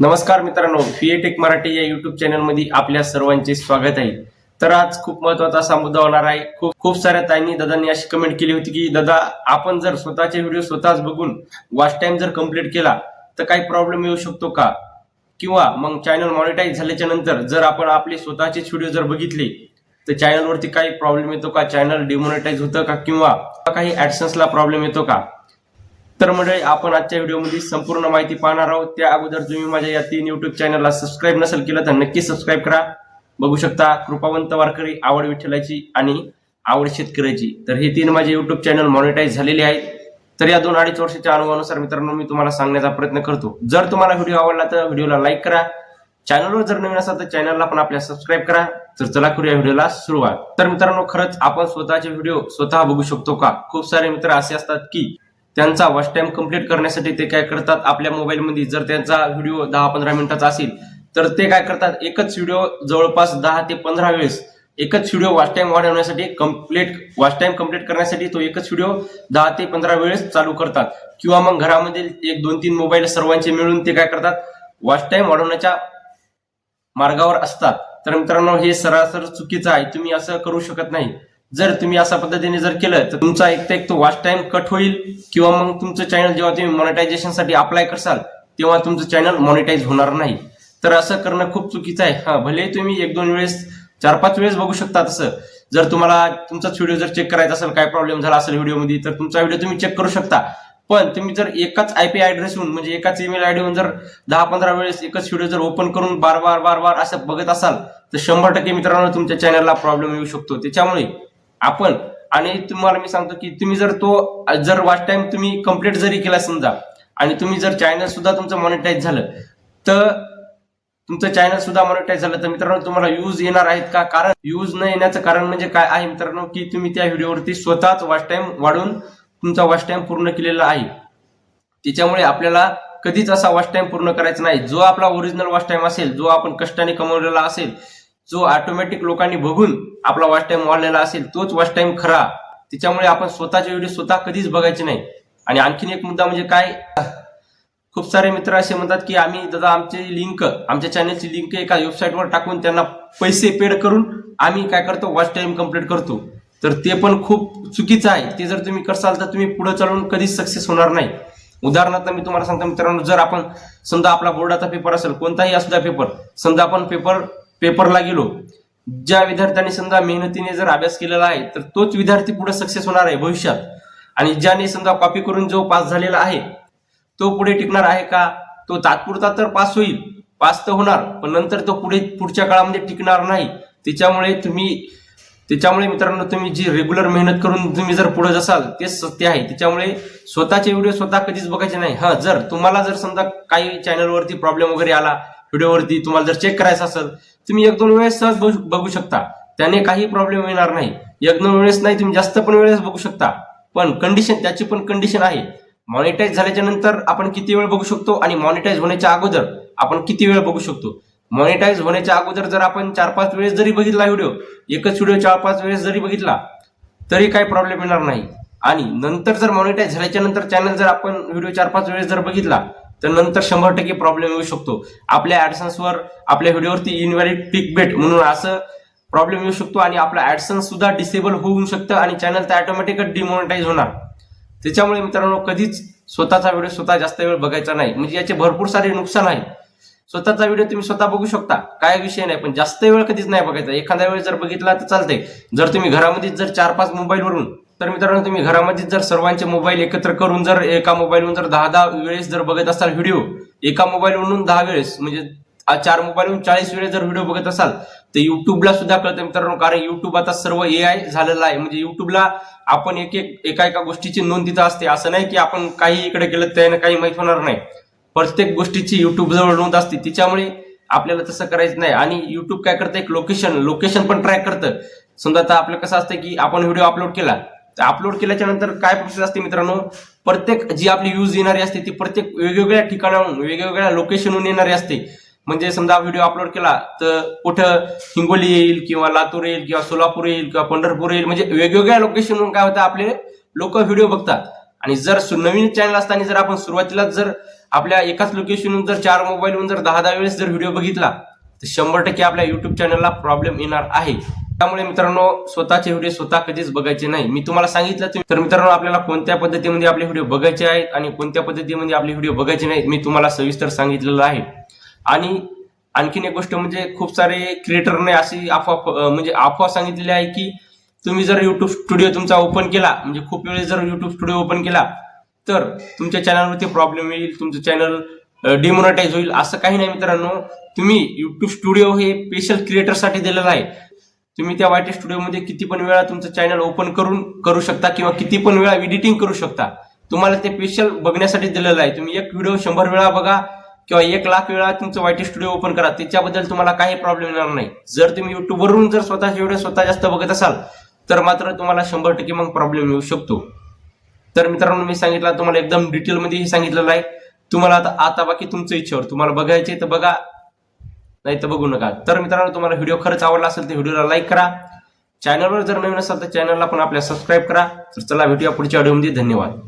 नमस्कार मित्रांनो फिएटेक मराठी या युट्यूब चॅनलमध्ये आपल्या सर्वांचे स्वागत आहे. तर आज खूप महत्त्वाचा असा मुद्दा होणार आहे. खूप खूप साऱ्या ताईंनी दादांनी अशी कमेंट केली होती की दादा आपण जर स्वतःचे व्हिडिओ स्वतःच बघून वॉच टाइम जर कंप्लीट केला तर काही प्रॉब्लेम येऊ शकतो का? किंवा मग चॅनल मॉनिटाईज झाल्याच्यानंतर जर आपण आपले स्वतःचेच व्हिडिओ जर बघितले तर चॅनलवरती काही प्रॉब्लेम येतो का? चॅनल डिमॉनिटाईज होतं का? किंवा काही ऍडसन्सला प्रॉब्लेम येतो का? तर मंडळी आपण आजच्या व्हिडिओमध्ये संपूर्ण माहिती पाहणार आहोत. त्या अगोदर तुम्ही माझ्या या तीन युट्यूब चॅनलला सबस्क्राईब नसेल केलं तर नक्की सबस्क्राईब करा. बघू शकता कृपावंत वारकरी आवड विठ्ठलाची आणि आवड शेतकऱ्याची. तर हे तीन माझे युट्यूब चॅनल मॉनिटाईज झालेले आहेत. तर या दोन अडीच वर्षाच्या अनुभवानुसार मित्रांनो मी तुम्हाला सांगण्याचा प्रयत्न करतो. जर तुम्हाला व्हिडिओ आवडला तर व्हिडिओला लाईक करा. चॅनलवर जर नवीन असाल तर चॅनलला पण आपल्या सबस्क्राईब करा. तर चला करूया व्हिडिओला सुरुवात. तर मित्रांनो खरंच आपण स्वतःचे व्हिडिओ स्वतः बघू शकतो का? खूप सारे मित्र असे असतात की त्यांचा वॉच टाईम कंप्लीट करण्यासाठी ते काय करतात आपल्या मोबाईलमध्ये जर त्यांचा व्हिडिओ दहा पंधरा मिनिटाचा असेल तर ते काय करतात एकच व्हिडिओ जवळपास दहा ते पंधरा वेळेस एकच व्हिडिओ वॉच टाईम वाढवण्यासाठी कंप्लीट वॉच टाईम कंप्लीट करण्यासाठी तो एकच व्हिडिओ दहा ते पंधरा वेळेस चालू करतात. किंवा मग घरामधील एक दोन तीन मोबाईल सर्वांचे मिळून ते काय करतात वॉच टाईम वाढवण्याच्या मार्गावर असतात. तर मित्रांनो हे सरासर चुकीचं आहे तुम्ही असं करू शकत नाही. जर तुम्ही अशा पद्धतीने जर केलं तर तुमचा एक तर एक तो वॉच टाइम कट होईल किंवा मग तुमचं चॅनल जेव्हा तुम्ही मॉनिटायझेशनसाठी अप्लाय करसाल तेव्हा तुमचं चॅनल मॉनिटाईज होणार नाही. तर असं करणं खूप चुकीचं आहे. हा भले तुम्ही एक दोन वेळेस चार पाच वेळेस बघू शकता तसं. जर तुम्हाला तुमचाच व्हिडिओ जर चेक करायचा असेल काय प्रॉब्लेम झाला असेल व्हिडिओमध्ये तर तुमचा व्हिडिओ तुम्ही चेक करू शकता. पण तुम्ही जर एकाच आयपी ऍड्रेसहून म्हणजे एकाच ईमेल आयडीहून जर दहा पंधरा वेळेस एकच व्हिडिओ जर ओपन करून बार बार बार बार असं बघत असाल तर शंभर टक्के मित्रांनो तुमच्या चॅनलला प्रॉब्लेम येऊ शकतो. त्याच्यामुळे आपण. आणि तुम्हाला मी सांगतो की तुम्ही जर तो जर वॉच टाइम तुम्ही कंप्लीट जरी केला समजा आणि तुम्ही जर चॅनल सुद्धा तुमचं मॉनिटाईज झालं तर तुमचं चॅनल सुद्धा मॉनिटाईज झालं. तर मित्रांनो तुम्हाला व्ह्यूज येणार आहेत का? कारण व्ह्यूज न येण्याचं कारण म्हणजे काय आहे मित्रांनो की तुम्ही त्या व्हिडिओवरती स्वतःच वॉच टाइम वाढून तुमचा वॉच टाइम पूर्ण केलेला आहे. त्याच्यामुळे आपल्याला कधीच असा वॉच टाइम पूर्ण करायचा नाही. जो आपला ओरिजिनल वॉच टाइम असेल जो आपण कष्टाने कमवलेला असेल जो ऑटोमॅटिक लोकांनी बघून आपला वॉच टाइम वाढलेला असेल तोच वॉच टाइम खरा. त्याच्यामुळे आपण स्वतःचे व्हिडिओ स्वतः कधीच बघायचे नाही. आणि आणखीन एक मुद्दा म्हणजे काय? खूप सारे मित्र असे म्हणतात की आम्ही दादा आमची लिंक आमच्या चॅनलची लिंक एका वेबसाईटवर टाकून त्यांना पैसे पेड करून आम्ही काय करतो? वॉच टाइम कंप्लीट करतो. तर ते पण खूप चुकीचं आहे. ते जर तुम्ही करसाल तर तुम्ही पुढे चालून कधीच सक्सेस होणार नाही. उदाहरणार्थ मी तुम्हाला सांगतो मित्रांनो जर आपण समजा आपला बोर्डाचा पेपर असेल कोणताही असू द्या पेपर समजा आपण पेपर पेपरला गेलो ज्या विद्यार्थ्यांनी समजा मेहनतीने जर अभ्यास केलेला आहे तर तोच विद्यार्थी पुढे सक्सेस होणार आहे भविष्यात. आणि ज्याने समजा कॉपी करून जो पास झालेला आहे तो पुढे टिकणार आहे का? तो तात्पुरता तर पास होईल पास तर होणार पण नंतर तो पुढे पुढच्या काळामध्ये टिकणार नाही. त्याच्यामुळे तुम्ही त्याच्यामुळे मित्रांनो तुम्ही जी रेग्युलर मेहनत करून तुम्ही जर पुढे जसाल तेच सत्य आहे. त्याच्यामुळे स्वतःचे व्हिडिओ स्वतः कधीच बघायचे नाही. हा जर तुम्हाला जर समजा काही चॅनलवरती प्रॉब्लेम वगैरे आला व्हिडिओवरती तुम्हाला जर चेक करायचं असेल तुम्ही एक दोन वेळेस सहज बघू- बघू शकता. त्याने काही प्रॉब्लेम येणार नाही. एक दोन वेळेस नाही तुम्ही जास्त पण वेळेस बघू शकता. पण कंडिशन त्याची पण कंडिशन आहे. मॉनिटाईज झाल्याच्यानंतर आपण किती वेळ बघू शकतो आणि मॉनिटाईज होण्याच्या अगोदर आपण किती वेळ बघू शकतो? मॉनिटाईज होण्याच्या अगोदर जर आपण चार पाच वेळेस जरी बघितला व्हिडिओ एकच व्हिडिओ चार पाच वेळेस जरी बघितला तरी काही प्रॉब्लेम येणार नाही. आणि नंतर जर मॉनिटाईज झाल्याच्यानंतर चॅनल जर आपण व्हिडिओ चार पाच वेळेस जर बघितला तर नंतर शंभर टक्के प्रॉब्लेम येऊ शकतो. आपल्या ऍडसन्सवर आपल्या व्हिडिओवरती इनव्हॅलिड पिक बेट म्हणून असं प्रॉब्लेम येऊ शकतो आणि आपला ऍडसन्स सुद्धा डिसेबल होऊ शकतं आणि चॅनल तर ऑटोमॅटिकच डिमॉनिटाईज होणार. त्याच्यामुळे मित्रांनो कधीच स्वतःचा व्हिडिओ स्वतः जास्त वेळ बघायचा नाही. म्हणजे याचे भरपूर सारे नुकसान आहे. स्वतःचा व्हिडिओ तुम्ही स्वतः बघू शकता. काय विषय नाही पण जास्त वेळ कधीच नाही बघायचा. एखाद्या वेळ जर बघितला तर चालते जर तुम्ही घरामध्ये जर चार पाच मोबाईलवरून तर मित्रांनो तुम्ही घरामध्ये जर सर्वांचे मोबाईल एकत्र करून जर एका मोबाईलवरून जर दहा दहा वेळेस जर बघत असाल व्हिडिओ एका मोबाईलवरून दहा वेळेस म्हणजे आ- चार मोबाईलवरून चाळीस वेळेस जर व्हिडिओ बघत असाल तर युट्यूबला सुद्धा कळतं मित्रांनो कारण युट्यूब आता सर्व ए आय झालेलं आहे. म्हणजे युट्यूबला आपण एक एक एका एका गोष्टीची नोंद तिथं असते. असं नाही की आपण काही इकडे केलं त्यानं काही माहीत होणार नाही. प्रत्येक गोष्टीची युट्यूब जवळ नोंद असते. तिच्यामुळे आपल्याला तसं करायचं नाही. आणि युट्यूब काय करतं? एक लोकेशन लोकेशन पण ट्रॅक करतं. समजा आता आपलं कसं असतं की आपण व्हिडिओ अपलोड केला. तर अपलोड केल्याच्यानंतर काय प्रोसेस असते मित्रांनो? प्रत्येक जी आपली यूज येणारी असते ती प्रत्येक वेगवेगळ्या ठिकाणाहून वेगवेगळ्या लोकेशनहून येणारी असते. म्हणजे समजा व्हिडिओ अपलोड केला तर कुठं हिंगोली येईल किंवा लातूर येईल किंवा सोलापूर येईल किंवा पंढरपूर येईल म्हणजे वेगवेगळ्या लोकेशनहून काय होतं आपले लोक व्हिडिओ बघतात. आणि जर सु- नवीन चॅनल असताना जर आपण सुरुवातीला जर आपल्या एकाच लोकेशनहून जर चार मोबाईलहून जर दहा दहा वेळेस जर व्हिडिओ बघितला तर शंभर टक्के आपल्या युट्यूब चॅनलला प्रॉब्लेम येणार आहे. त्यामुळे मित्रांनो स्वतःचे व्हिडिओ स्वतः कधीच बघायचे नाही. मी तुम्हाला सांगितलं तर मित्रांनो आपल्याला कोणत्या पद्धतीमध्ये आपले व्हिडिओ बघायचे आहेत आणि कोणत्या पद्धतीमध्ये आपले व्हिडिओ बघायचे नाहीत मी तुम्हाला सविस्तर सांगितलेलं आहे. आणि आणखीन एक गोष्ट म्हणजे खूप सारे क्रिएटरने अशी अफवा म्हणजे अफवा सांगितलेली आहे की तुम्ही जर युट्यूब स्टुडिओ तुमचा ओपन केला म्हणजे खूप वेळेस जर युट्यूब स्टुडिओ ओपन केला तर तुमच्या चॅनलवरती प्रॉब्लेम येईल तुमचं चॅनल डिमोनेटाईज होईल असं काही नाही मित्रांनो. तुम्ही युट्यूब स्टुडिओ हे स्पेशल क्रिएटरसाठी दिलेलं आहे. तुम्ही त्या वायटी स्टुडिओमध्ये किती पण वेळा तुमचं चॅनल ओपन करून करू शकता किंवा किती पण वेळा एडिटिंग करू शकता. तुम्हाला ते स्पेशल बघण्यासाठी दिलेलं आहे. तुम्ही एक व्हिडिओ शंभर वेळा बघा किंवा एक लाख वेळा तुमचं वायटी स्टुडिओ ओपन करा. त्याच्याबद्दल तुम्हाला काही प्रॉब्लेम येणार नाही. जर तुम्ही युट्यूबवरून जर स्वतःचे व्हिडिओ स्वतः जास्त बघत असाल तर मात्र तुम्हाला शंभर टक्के मग प्रॉब्लेम येऊ शकतो. तर मित्रांनो मी सांगितलं तुम्हाला एकदम डिटेलमध्ये सांगितलेलं आहे. तुम्हाला आता आता बाकी तुमच्या इच्छेवर. तुम्हाला बघायचे तर बघा. नाही तर बघू नका. तर मित्रांनो तुम्हाला व्हिडिओ खरंच आवडला असेल तर व्हिडिओला लाईक करा. चॅनलवर जर नवीन असाल तर चॅनलला पण आपल्या सबस्क्राईब करा. तर चला भेटूया पुढच्या व्हिडिओमध्ये धन्यवाद.